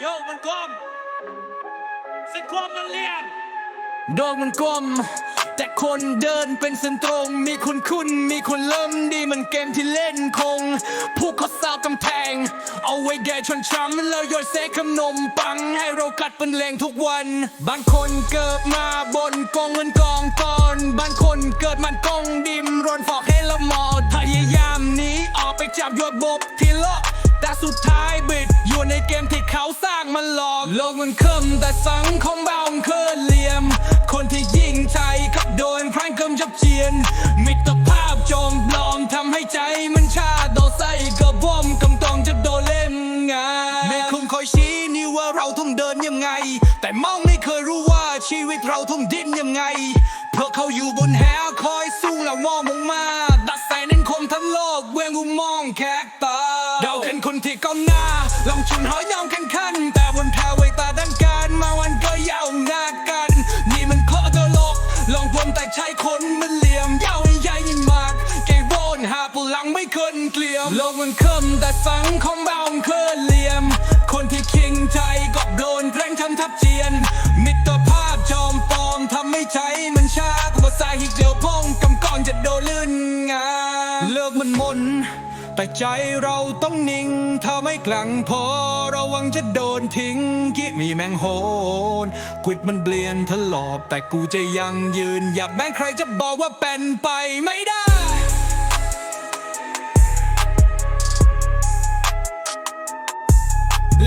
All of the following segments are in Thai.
โยกมันกลมสิความมันเลียนโดกมันกลม แต่คนเดินเป็นเส้นตรง มีคนคุ้น มีคนเริ่มดีเหมันเกมที่เล่นคง ผู้เขาสาวกำแพง เอาไว้แก่ชนช้ำแล้วโยนเซขนมปัง ให้เรากัดเป็นแรงทุกวัน บางคนเกิดมาบนกองเงินกองตอน บางคนเกิดมันกองดิมรอนฟอกให้ละหมอพยายามหนีออกไปจับโยนบบที่เลาะแต่สุดท้ายบิด ในเกมที่เขาสร้างมันหลอก โลกมันคมแต่สังคมเบาเคินเหลี่ยม คนที่ยิ่งใจกับโดนพรางกำจับเจียน มิตรภาพจอมปลอมทำให้ใจมันชาโดนใส่กระบอมกำตองจะโดนเล่นงานแม่คุมคอยชี้นิ้วว่าเราต้องเดินยังไง ลองชุนหอยยอมแข่งขันแต่บนแพ้ไว้ตาดังการ มาวันก็ยาวหน้ากัน นี่มันข้อตัวโลก ลองพวมแต่ใช้คนมันเหลี่ยมยาวใหญ่ยิ่งมากเกยโวนหาปลังไม่เคยเกลียมโลกมันคมแต่สังคมเบาเคยเหลี่ยม แต่ใจเราต้องนิ่ง ถ้าไม่กลังพอระวังจะโดนทิ้งกิมีแมงโหนกวิดมันเปลี่ยนทะลอบแต่กูจะยังยืนหยัดแม้ใครจะบอกว่าเป็นไปไม่ได้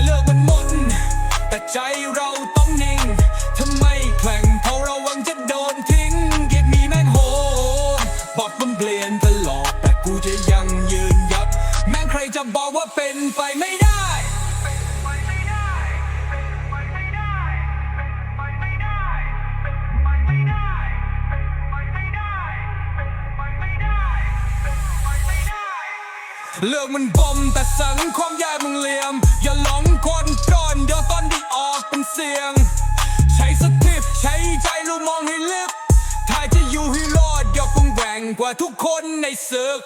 เลิกมันหมนแต่ใจเราต้องนิ่งทำไมแข่งเพราะเราหวังจะโดนทิ้งเกียมีแม่งโหดบอดมันเปลี่ยนตลอดแต่กูจะยัง จะบอกว่าเป็นไปไม่ได้เลือกมันบ่มแต่สังความยายมึงเหลี่ยม อย่าหลงคนก่อนเดี๋ยวตอนที่ออกเป็นเสียง ใช้สติใช้ใจรู้มองให้ลึกถ้าจะอยู่ให้รอดอย่าปุงแหว่งกว่าทุกคนในศึก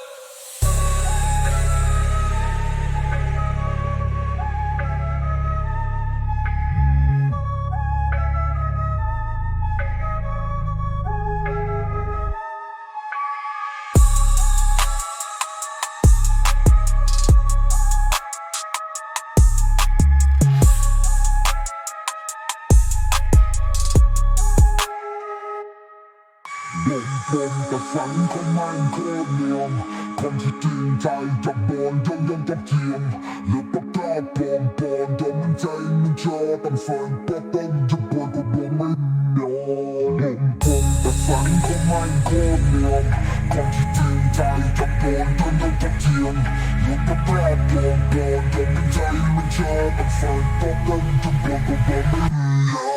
ลงพงแต่ฝันเขาไม่โคตรเนียมคนที่จริงใจจะบอนย่อมย่อมจะเทียมหรือปากาปอมปลอมทำมันใจมันชอตั้งฝันปะต้องจะปวดก็บอกไม่ยอมลงพงแต่ฝันเขาไม่โคตรเนียมคนที่จริงใจจะบอนย่อมย่อมจะเทียมหรือปากาปอมปลอมทำมันใจมันชอตั้งฝันปะต้องจะปวดก็บอกไม่นอน